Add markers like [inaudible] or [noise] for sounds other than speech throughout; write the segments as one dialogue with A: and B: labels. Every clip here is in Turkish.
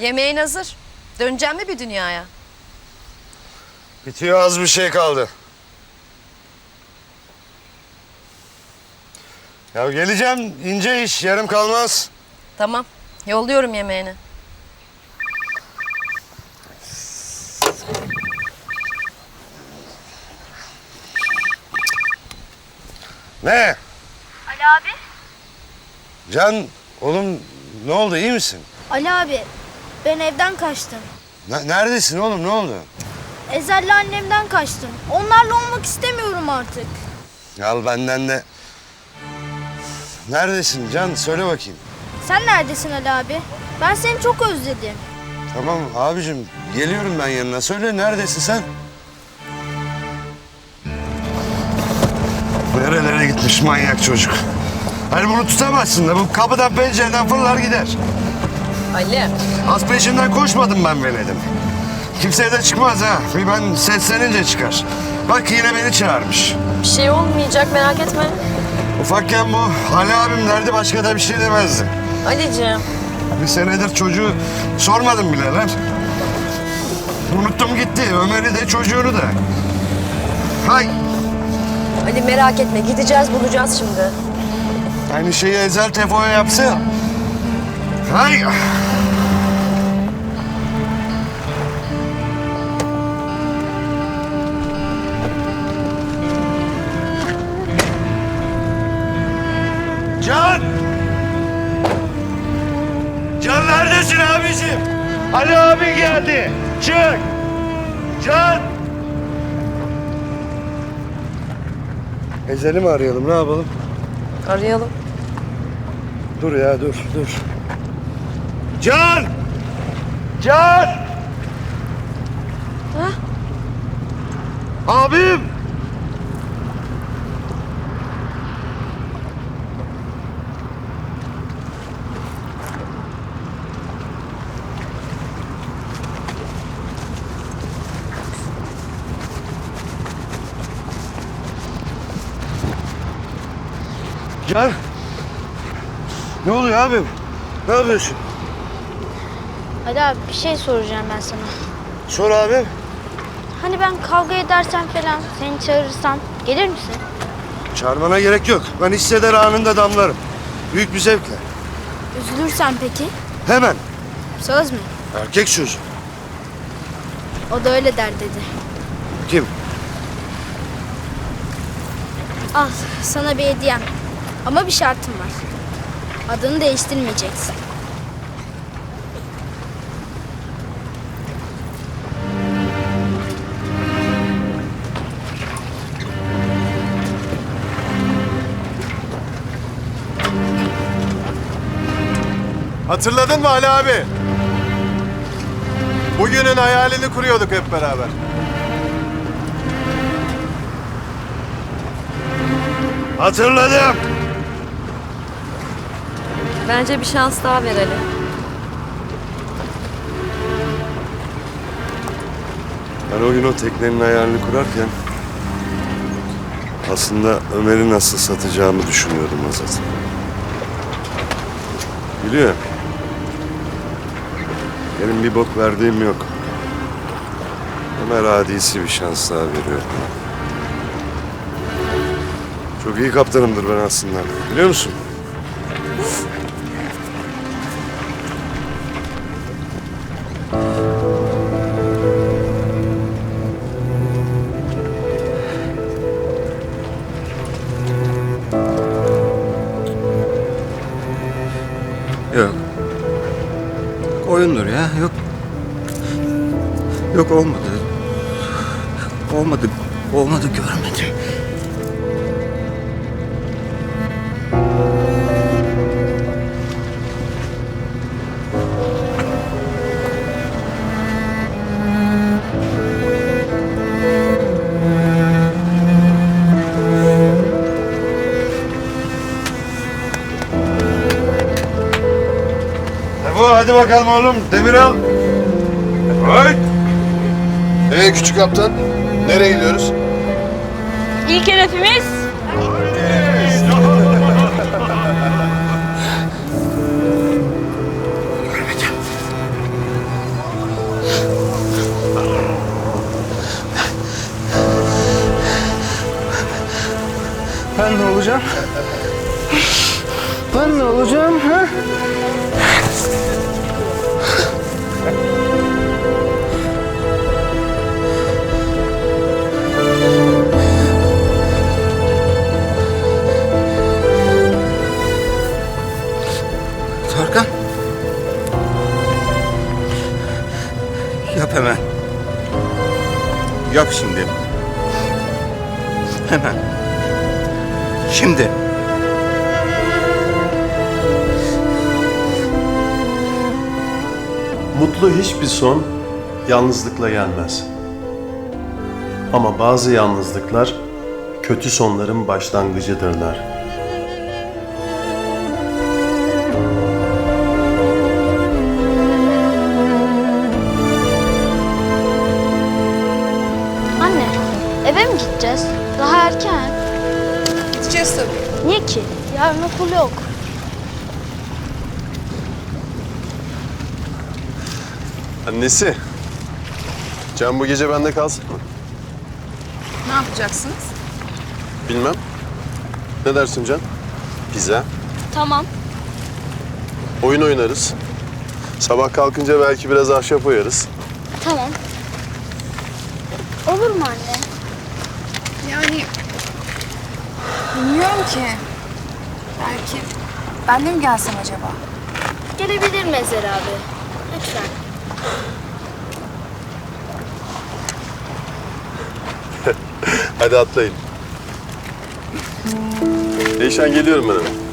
A: Yemeğin hazır. Döneceğim mi bir dünyaya?
B: Bitiyor az bir şey kaldı. Ya geleceğim ince iş yarım kalmaz.
A: Tamam. Yolluyorum yemeğini.
B: Ne?
C: Ali abi.
B: Can oğlum ne oldu iyi misin?
C: Ali abi. Ben evden kaçtım.
B: Ne- neredesin oğlum ne oldu?
C: Ezel'le annemden kaçtım. Onlarla olmak istemiyorum artık.
B: Al benden de. Neredesin Can söyle bakayım.
C: Sen neredesin Ali abi? Ben seni çok özledim.
B: Tamam abicim geliyorum ben yanına. Söyle neredesin sen? Nerelere gitmiş manyak çocuk. Hani bunu tutamazsın da bu kapıdan pencereden fırlar gider.
A: Ali.
B: Az peşinden koşmadım ben Venedik'in. Kimseye de çıkmaz ha. Bir ben seslenince çıkar. Bak yine beni çağırmış.
A: Bir şey olmayacak merak etme.
B: Ufakken bu Ali abim derdi başka da bir şey demezdi.
A: Ali'ciğim.
B: Bir senedir çocuğu sormadım bile lan. Unuttum gitti. Ömer'i de çocuğunu da. Hay.
A: Ali merak etme gideceğiz bulacağız şimdi.
B: Aynı şeyi Ezel Tefo'ya yapsa ya. Hay. Can! Can neredesin abicim? Ali abi geldi. Çık! Can! Ezel'i mi arayalım ne yapalım?
A: Arayalım.
B: Dur ya dur dur. Can! Can!
A: Ha?
B: Abim! Can! Ne oluyor abim? Ne yapıyorsun?
C: Ali abi bir şey soracağım ben sana.
B: Sor abim.
C: Hani ben kavga edersem falan seni çağırırsam gelir misin?
B: Çağırmana gerek yok. Ben hisseder anında damlarım. Büyük bir zevkle.
C: Üzülürsen peki?
B: Hemen.
C: Söz mü?
B: Erkek sözü.
C: O da öyle der dedi.
B: Kim?
C: Al sana bir hediyem. Ama bir şartım var. Adını değiştirmeyeceksin.
D: Hatırladın mı Ali abi? Bugünün hayalini kuruyorduk hep beraber.
B: Hatırladım.
A: Bence bir şans daha ver Ali.
B: Ben o gün o teknenin hayalini kurarken aslında Ömer'i nasıl satacağımı düşünüyordum Azat. Biliyor. Benim bir bok verdiğim yok. Ömer adisi bir şans daha veriyor. Çok iyi kaptanımdır ben aslında. Biliyor musun?
E: Oyundur ya. Yok. Yok olmadı. Olmadı. Olmadı görmedim.
B: Hadi bakalım oğlum demir al. Hayt.
D: Ee küçük kaptan nereye gidiyoruz?
C: İlk hedefimiz
E: Ben ne olacağım? Ben ne olacağım ha? Hemen. Şimdi.
F: Mutlu hiçbir son yalnızlıkla gelmez. Ama bazı yalnızlıklar kötü sonların başlangıcıdırlar.
A: Tabii.
C: Niye ki? Yarın okul yok.
D: Annesi. Can bu gece bende kalsın mı?
A: Ne yapacaksınız?
D: Bilmem. Ne dersin Can? Pizza.
C: Tamam.
D: Oyun oynarız. Sabah kalkınca belki biraz ahşap oyarız.
C: Tamam. Olur mu anne?
G: Yani bilmiyorum ki. Belki ben de mi gelsem acaba?
C: Gelebilir Mezer abi. Lütfen. [laughs]
D: Hadi atlayın. Eyşan geliyorum ben hemen.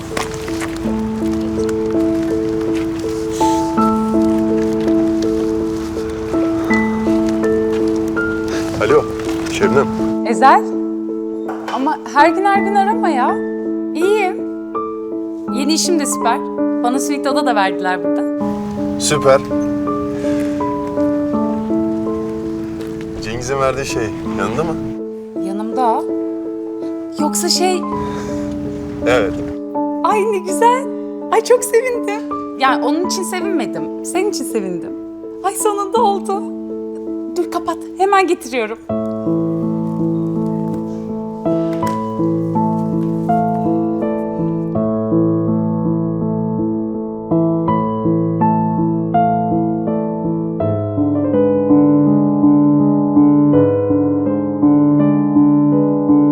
D: Alo, Şebnem.
H: Ezel. Ama her gün her gün arama ya. İyiyim. Yeni işim de süper. Bana suite oda da verdiler burada.
D: Süper. Cengiz'in verdiği şey yanında mı?
H: Yanımda. Yoksa şey...
D: Evet.
H: Ay ne güzel. Ay çok sevindim. Yani onun için sevinmedim. Senin için sevindim. Ay sonunda oldu. Dur kapat. Hemen getiriyorum.